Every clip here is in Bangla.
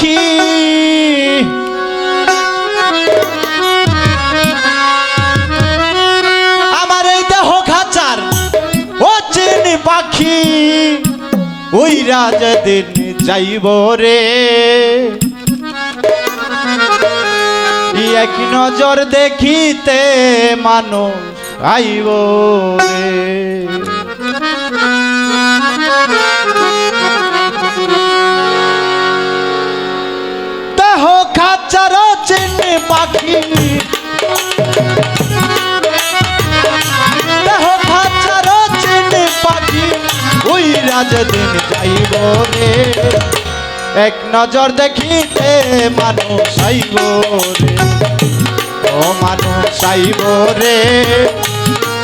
পাখি। আমার এই দেহ খাচার ও চিনি পাখি, ওই রাজ দিন যাইব রে। এক নজর দেখিতে মানুষ আইব রে। ওই রাজ দিন যাইব রে। এক নজর দেখিতে মানুষ আইব রে। ও মানুষ আইব রে।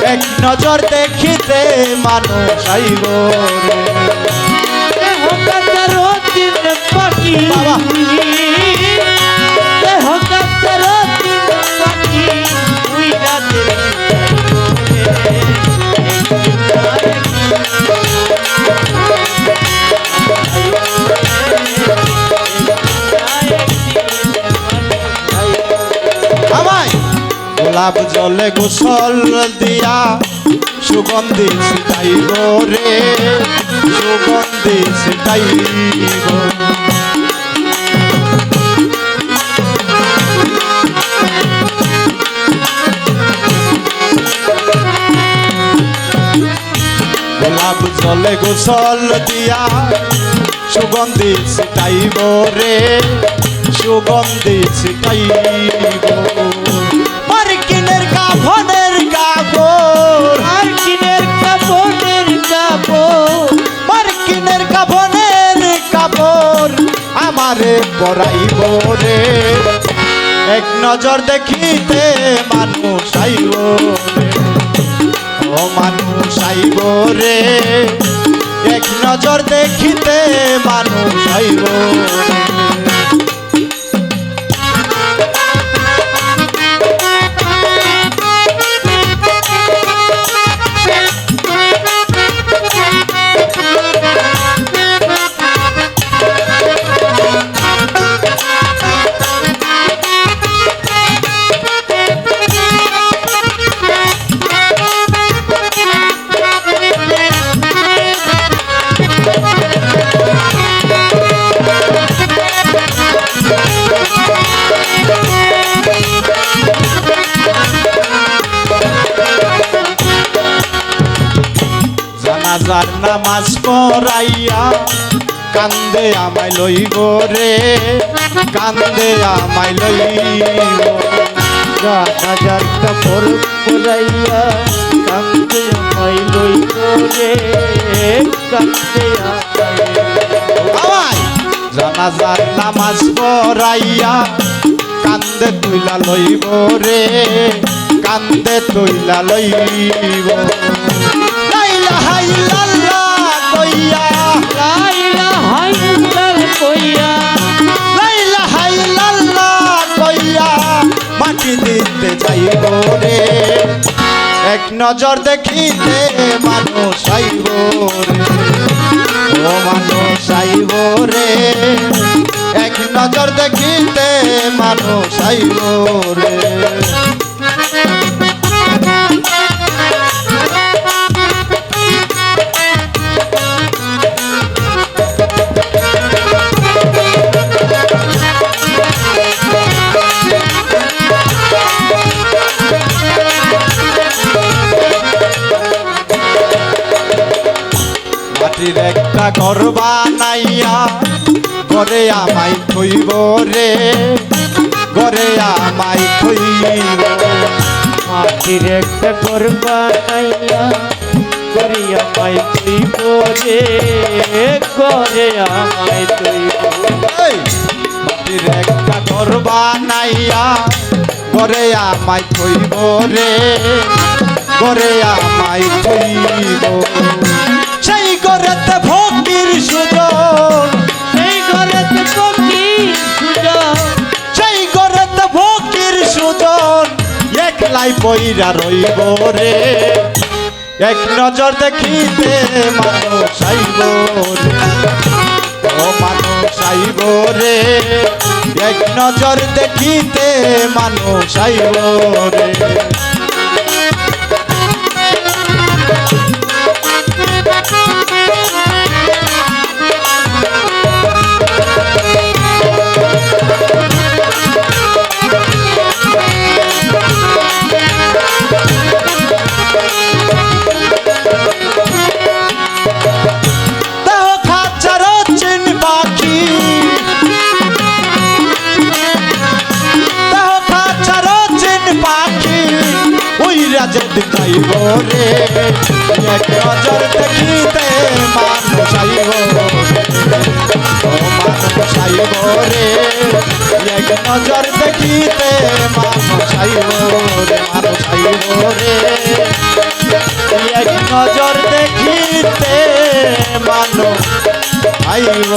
এক নজর দেখিতে মানুষ আইব রে। বাবা। গোলাপ জলে গোসল দিয়া সুগন্ধি ছিটাইব রে, সুগন্ধি ছিটাইব গোলাপ জলে গোসল দিয়া সুগন্ধি ছিটাইব রে, সুগন্ধি ছিটাইব আমারে পরাইব রে। এক নজর দেখিতে মানুষ আইব ও মানুষ আইব রে। এক নজর দেখিতে মানুষ আইব রে। জানাজার নামাজ পড়াইয়া কান্দে আমায় লইব রে, কান্দে আমায় লইব। হাজার কাপড় পরাইয়া কান্দে আমায় লই রে, কান্দে আমায় জানাজার নামাজ পড়াইয়া কান্দে তুইলা লইব রে, কান্দে তুইলা লইব। যাইব রে এক নজর দেখিতে মানুষ আইব রে। ও মানুষ আইব রে। এক নজর দেখিতে মানুষ আইব রে। মাটির একটা ঘর বানাইয়া ঘরে আমায় থইব রে। ঘরে আমায় থইব মাটির একটা ঘর বানাইয়া করিয়া মাই তুই রে। আমায় তুই এই, মাটির একটা ঘর বানাইয়া ঘরে আমায় থইব রে। ঘরে আমায় থইব একলাই পইরা রইব রে। এক নজর দেখিতে মানুষ আইব রে। ও মানুষ আইব রে। এক নজর দেখিতে মানুষ আইব রে। রে এক নজর দেখিতে মানুষ আইব ও মানুষ আইব রে। এক নজর দেখিতে মানুষ আইব রে মানুষ আইব রে। এক নজর দেখিতে মানুষ আইব